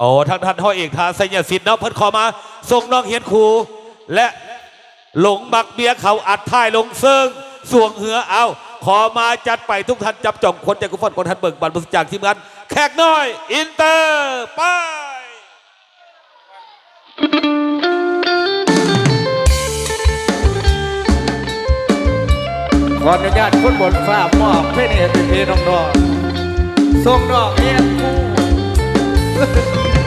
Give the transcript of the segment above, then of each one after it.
โอ้ทางท่านห้อยเอกทานไสยสิทธิ์เนาะเพิ่นขอมาส่งน้องเฮียนครูและหลงมักเบียเขาอัดท้ายลงเซิงสวงเหือเอาขอมาจัดไปทุกท่านจับจ่องคนใจกุฟอนคนท่านเบิกบันบุษจากทีมงานแขกน้อย อินเตอร์ไปขออนุญาตคนบนฟ้ามอบเพลงให้พี่ๆน้องๆส่งดอกเอ็น Thank you.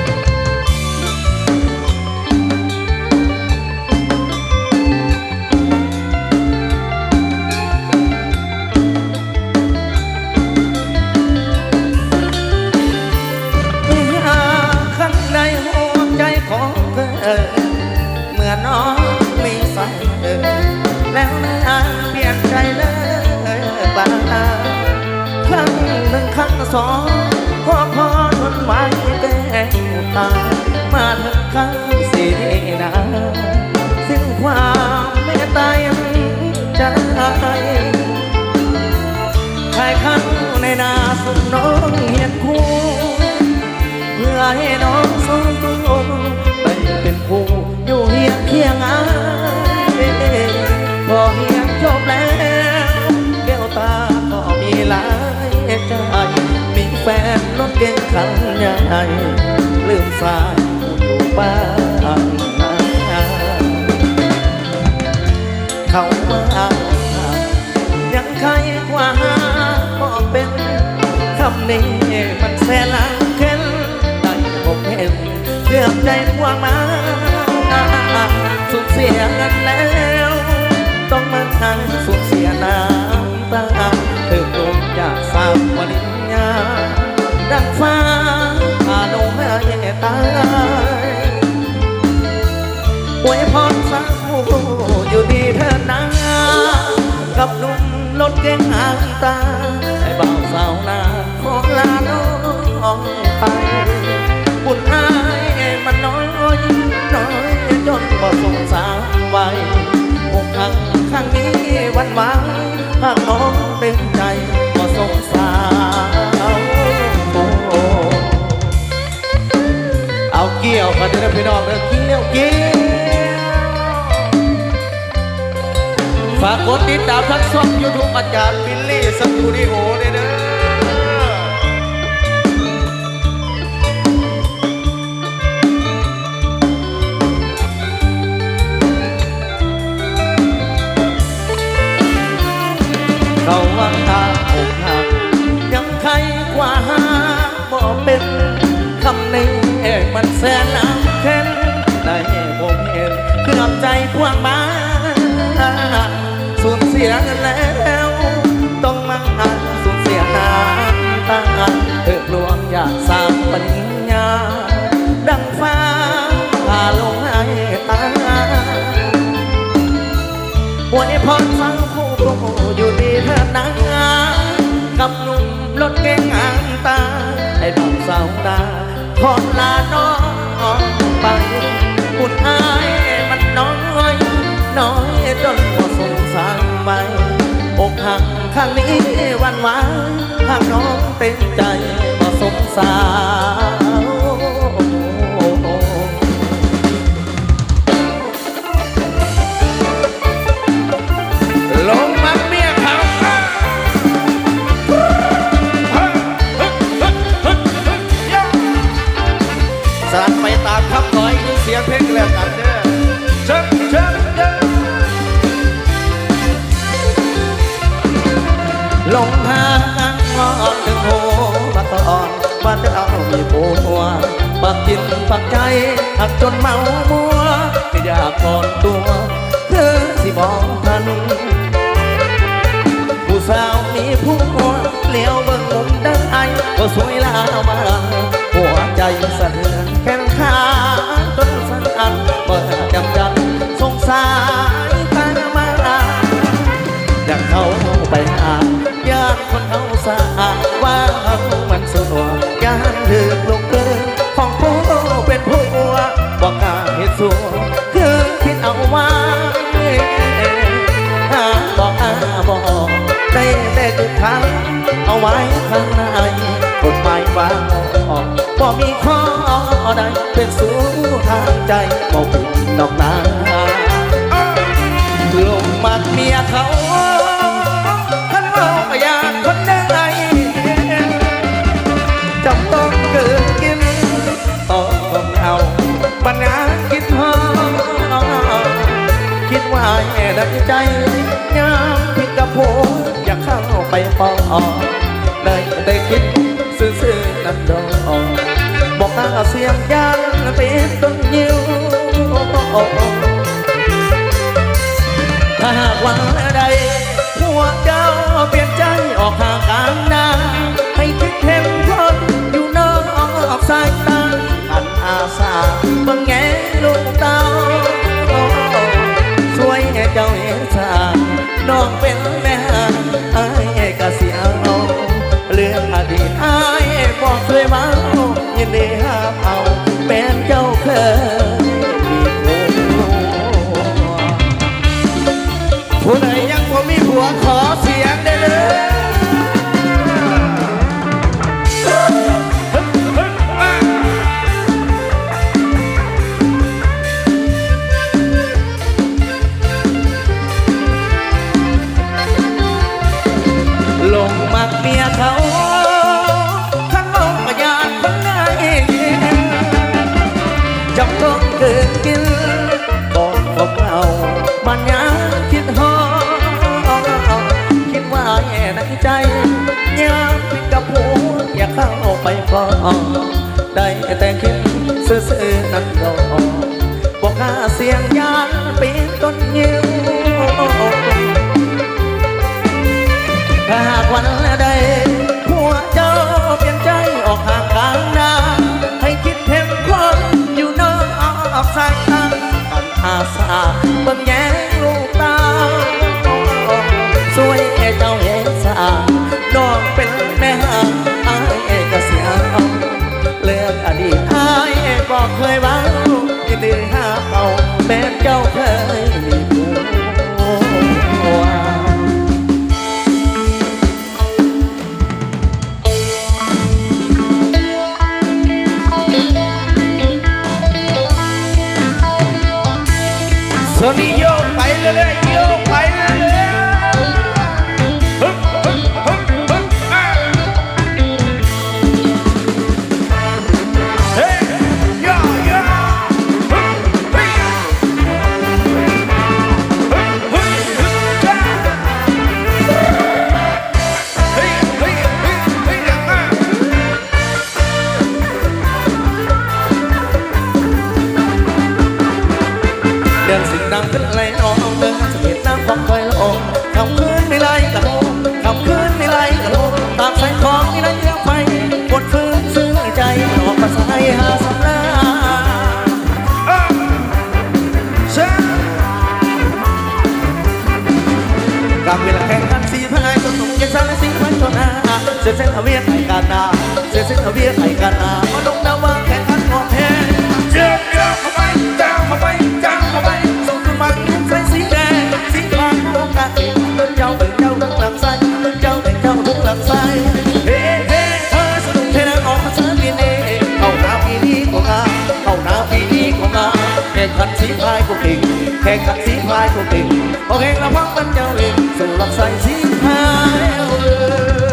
เก่งคันใหญ่ลืมสายอยู่บ้านเขามายังใครกว่าก็เป็นคำนี้มันแสนลังเข็นได้ผมเห็นเกือบใจกว่ามาสูญเสียกันแล้ว ต้องมาทั้งสูญเสียน้ำตาเธอลงจากสามวันญา ดังฟ้าพาลงมาแย่ตายอวยพรสาวอยู่ดีเธอนากับหนุ่มรถเก๋งหางตา องเด้อเกี่ยวเกี่ยวฝากกดติดตามทั้งช่องยูทูบอาจารย์บิลลี่สตูดิโอเด้อเขาวังทางอกหักยังใครกว่าหาบ่เป็นคำนี้มันแสนน้ำ อบใจพวงมาสูญเสียกันแล้ว ต้องมาสูญเสียน้ำตาเอิกลวงอยากสร้างปัญญา ดังฟ้าพาลงให้ตาอวยพรฟังคู่อยู่ดีเธอนากับหนุ่มรถเก๋งอ่างตา ให้บ่าวสาวตาขอลาน้องไปบุญอายมันน้อย น้อยจนพอสงสารไปอกหักข้างนี้วันวานหากน้องเต็มใจพอสงสารลงมาเมียเขาสานไปตามคำน้อยคือเสียงเพลงแล้วกันเด้อเชิญเชิญเชิญ ลงทางมอนถึงโหมาตอนว่าจะเอามีผัวปักกินปักใจหักจนเมามัวก็อยากถอนตัวเธอสิบอกทันผู้สาวมีผู้คนเลี้ยวเบิ่งมุมดังไอก็สวย ใจบ่ผิดดอกนาลมมักเมียเขาท่านเมาก็ยากคนได้ไงจำต้องเกิดกินต้องเอาปัญหาคิดห้องคิดว่าแม่ดังใจยามผิดกับผอยากเข้าไปปองออกได้ได้คิดซื่อๆนั่นดอกบอกตางเสียงยาง anh biết bao nhiêu ถ้าหากวันใดพวกเจ้าเปลี่ยนใจออกห่างกันนะให้คิดเห็นคนอยู่นอกออกสายตาอันอาสาเบิ่งแง่ลูกเต้าช่วยให้เจ้าเห็นสาน้องเป็น ได้แต่คิดเสื่อ ดือนสิบน้ำขึ้นไหลนองเดินสะเก็ดน้ำของคอยละองคขึ้นไม่ไหลกะโลงคขึ้นไม่ไหลกะโลงตามสายของไม่ไหลเรือไฟปวดฟื้นซึ้งใจนอกมาสายหาสำนักกลางเวลาแข่งกันสีพายจนตกเย็นและสีพันจนหาเส้นเส้นทวีไทยกันนาเส้นเส้นทวีไทยกันนามาลงนาวา สีพายกูติ่งแข่งขับสีพายกูติ่งพอแข่งละมักตั้งเจ้าเองส่หลักใส่สีพาย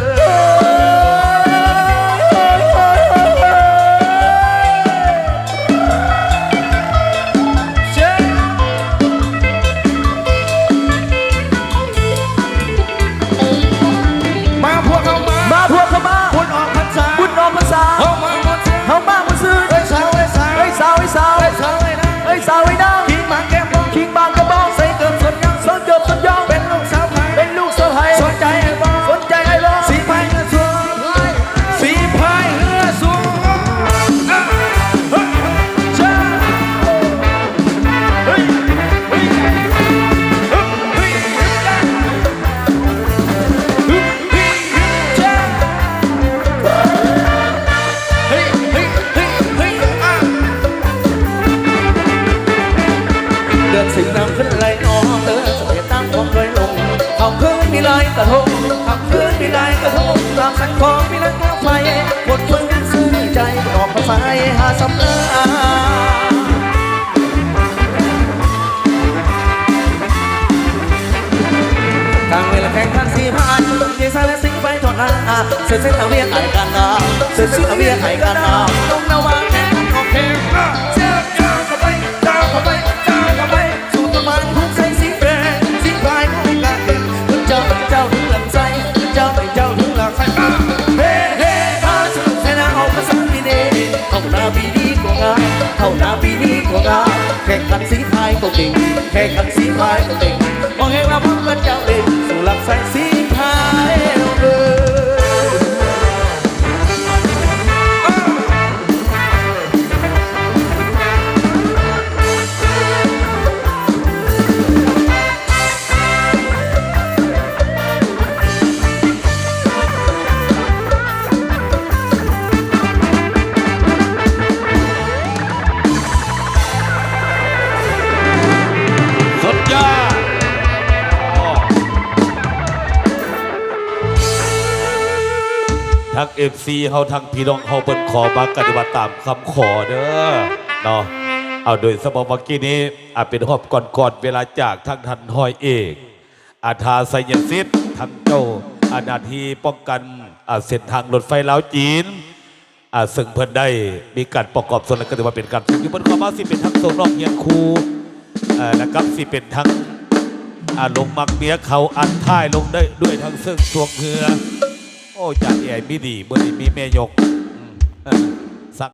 เสร็จเสร็จเอาเรียกไอ้กันนาเสร็จเสร็จเอาเรียกไอ้กันนาลงนาวาแข่งโอเคเจ้าเจ้าเข้าไปเจ้าเข้าไปเจ้าเข้าไปสู่ตรมันคุกใส่สีแดงสีพายของกาเองเจ้าเป็นเจ้าถึงลำไส้เจ้าเป็นเจ้าถึงลักไส้เฮ้เฮ้ถ้าสนุกแค่นั้นเอาภาษาดีเดเท่านาปีนี้ก็งามเท่านาปีนี้ก็งามแข่งขันสีพายก็เก่งแข่งขันสีพายก็เก่งมองเห็นว่าพวกกันเจ้าเองสู่ลำไส้ ทั้งเอฟซีเฮาทั้งพี่น้องเฮาเปิ้นขอมาปฏิบัติตามคำขอเด้อเนาะเอาโดยสมมติกี้นี้อาจเป็นหอบก่อนๆเวลาจากทั้งทันห้อยเอก อาทาไซยนซิดทั้งเจ้าอานาทีป้องกันอาเส้นทางรถไฟลาวจีนอาซึ่งเพิ่นได้มีการประกอบส่วนก็ถือว่าเป็นการฝึกที่เพิ่นข้ามาสิเป็นทั้งโซนอกเฮียนครูนะครับสิเป็นทั้งอาลงมักเมียเขาอันท้ายลงได้ด้วยทั้งซึ่งสวงเหือ โอ้จากใหญ่ไม่ดีเมื่อนี้มีแม่ยก